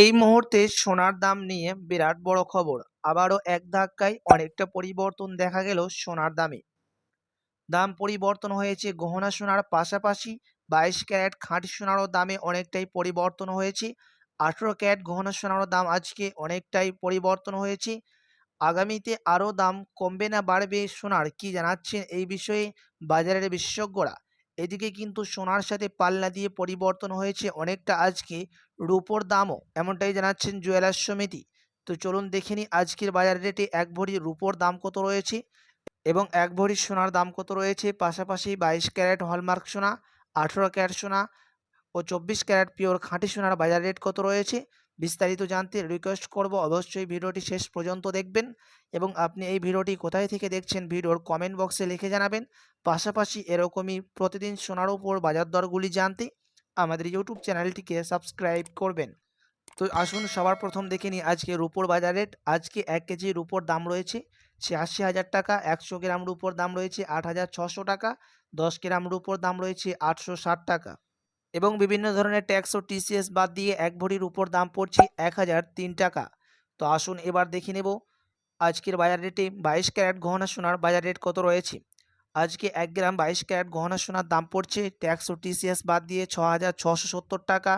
এই মুহূর্তে সোনার দাম নিয়ে বিরাট বড় খবর। আবারও এক ধাক্কায় অনেকটা পরিবর্তন দেখা গেল সোনার দামে। দাম পরিবর্তন হয়েছে, গহনা সোনার পাশাপাশি বাইশ ক্যারেট খাঁটি সোনারও দামে অনেকটাই পরিবর্তন হয়েছে। আঠেরো ক্যারেট গহনা সোনারও দাম আজকে অনেকটাই পরিবর্তন হয়েছে। আগামীতে আরও দাম কমবে না বাড়বে সোনার, কি জানাচ্ছেন এই বিষয়ে বাজারের বিশেষজ্ঞরা। এদিকে কিন্তু সোনার সাথে পাল্লা দিয়ে পরিবর্তন হয়েছে অনেকটা আজকে। রূপোর দামও এমনটাই জানাচ্ছেন জুয়েলার্স সমিতি। তো চলুন দেখে নিই আজকের বাজার রেটে এক ভরি রূপোর দাম কত রয়েছে এবং এক ভরি সোনার দাম কত রয়েছে। পাশাপাশি বাইশ ক্যারেট হলমার্ক সোনা, আঠেরো ক্যারেট সোনা ও চব্বিশ ক্যারেট পিওর খাঁটি সোনার বাজার রেট কত রয়েছে? বিস্তারিত জানতে রিকোয়েস্ট করব। অবশ্যই ভিডিওটি শেষ পর্যন্ত দেখবেন এবং আপনি এই ভিডিওটি কোথায় থেকে দেখছেন ভিডিওর কমেন্ট বক্সে লিখে জানাবেন। পাশাপাশি এরকমই প্রতিদিন সোনার উপর বাজার দরগুলি জানতে আমাদের ইউটিউব চ্যানেলটিকে সাবস্ক্রাইব করবেন। তো আসুন সবার প্রথম দেখে নিই আজকে রুপোর বাজার রেট আজকে এক কেজি রুপোর দাম রয়েছে ছিয়াশি হাজার টাকা, একশো গ্রাম রুপোর দাম রয়েছে আট হাজার ছশো টাকা, দশ গ্রাম রুপোর দাম রয়েছে আটশো ষাট টাকা। এবং বিভিন্ন ধরনের ট্যাক্স ও টিসিএস বাদ দিয়ে এক ভরির উপর দাম পড়ছে এক হাজার তিন টাকা। তো আসুন এবার দেখে নেব, আজকের বাজার রেটে বাইশ ক্যারেট গহনা সোনার বাজার রেট কত রয়েছে? আজকে এক গ্রাম বাইশ ক্যারেট গহনা সোনার দাম পড়ছে ট্যাক্স ও টিসিএস বাদ দিয়ে ছ হাজার ছশো সত্তর টাকা।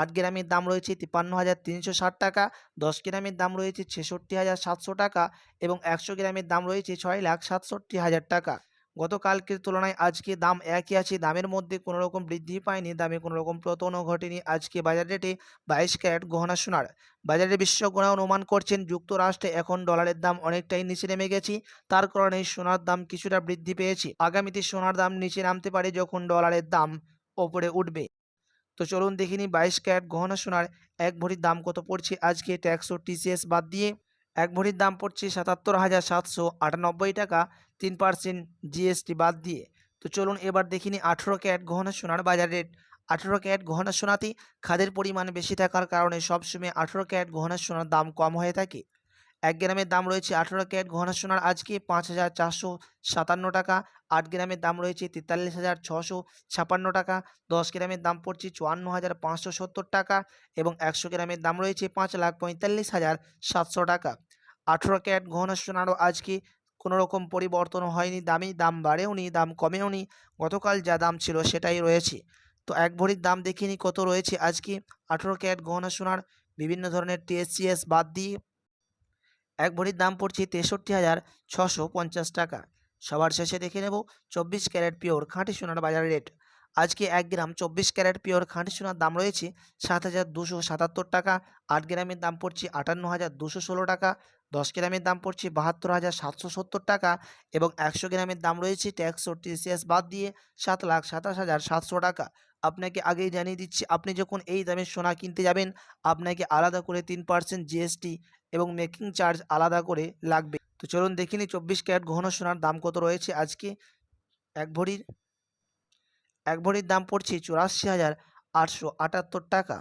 আট গ্রামের দাম রয়েছে তিপ্পান্ন হাজার তিনশো ষাট টাকা, দশ গ্রামের দাম রয়েছে ছেষট্টি হাজার সাতশো টাকা এবং একশো গ্রামের দাম রয়েছে ছয় লাখ সাতষট্টি হাজার টাকা। গতকালকের তুলনায় আজকে দাম একই আছে। দামের মধ্যে কোনো রকম বৃদ্ধি পায়নি। দামে কোনো রকম পতনও ঘটেনি। আজকে বাজার রেটে বাইশ ক্যারেট গহনা সোনার। বাজারে বিশেষজ্ঞরা অনুমান করছেন, যুক্তরাষ্ট্রে এখন ডলারের দাম অনেকটাই নিচে নেমে গেছে। তার কারণে সোনার দাম কিছুটা বৃদ্ধি পেয়েছে। আগামীতে সোনার দাম নিচে নামতে পারে যখন ডলারের দাম ওপরে উঠবে। তো চলুন দেখিনি বাইশ ক্যারেট গহনা সোনার এক ভরির দাম কত পড়ছে? আজকে ট্যাক্স ও টিসিএস বাদ দিয়ে এক ভরির দাম পড়ছে সাতাত্তর হাজার সাতশো আটানব্বই টাকা, তিন পার্সেন্ট জিএসটি বাদ দিয়ে। তো চলুন এবার দেখিনি আঠেরো ক্যাট গহনা সোনার বাজার রেট। আঠেরো ক্যাট গহনা সোনাতে খাদের পরিমাণ বেশি থাকার কারণে সবসময় আঠেরো ক্যাট গহনা সোনার দাম কম হয়ে থাকে। এক গ্রামের দাম রয়েছে আঠেরো ক্যাট গহনা সোনার আজকে পাঁচ হাজার চারশো সাতান্ন টাকা আট গ্রামের দাম রয়েছে তেতাল্লিশ হাজার ছশো ছাপান্ন টাকা, দশ গ্রামের দাম পড়ছে চুয়ান্ন হাজার পাঁচশো সত্তর টাকা এবং একশো গ্রামের দাম রয়েছে পাঁচ লাখ পঁয়তাল্লিশ হাজার সাতশো টাকা। আঠেরো ক্যারেট গহনা সোনারও আজকে কোনো রকম পরিবর্তন হয়নি, দামে দাম বাড়েওনি দাম কমেওনি গতকাল যা দাম ছিল সেটাই রয়েছে। তো এক ভরির দাম দেখিনি কত রয়েছে আজকে আঠেরো ক্যারেট গহনা সোনার বিভিন্ন ধরনের টিএসসিএস বাদ দিয়ে। এক ভরির দাম পড়ছে তেষট্টি হাজার ছশো পঞ্চাশ টাকা। সবার শেষে দেখে নেব চব্বিশ ক্যারেট পিওর খাঁটি সোনার বাজার রেট। আজকে এক গ্রাম চব্বিশ ক্যারেট পিওর খাঁটি সোনার দাম রয়েছে সাত হাজার দুশো সাতাত্তর টাকা, আট গ্রামের দাম পড়ছে আটান্ন হাজার দুশো ষোলো টাকা, দশ গ্রামের দাম পড়ছে বাহাত্তর হাজার সাতশো সত্তর টাকা এবং একশো গ্রামের দাম রয়েছে ট্যাক্স ও টিসিএস বাদ দিয়ে সাত লাখ সাতাশ হাজার সাতশো টাকা। আপনাকে আগেই জানিয়ে দিচ্ছি, আপনি যখন এই দামের সোনা কিনতে যাবেন, আপনাকে আলাদা করে তিন পার্সেন্ট জিএসটি এবং মেকিং চার্জ আলাদা করে লাগবে। তো চলুন দেখিনি চব্বিশ ক্যারেট গহনা সোনার দাম কত রয়েছে আজকে? এক ভরির এক ভরির দাম পড়ছে চুরাশি হাজার আটশো আটাত্তর টাকা।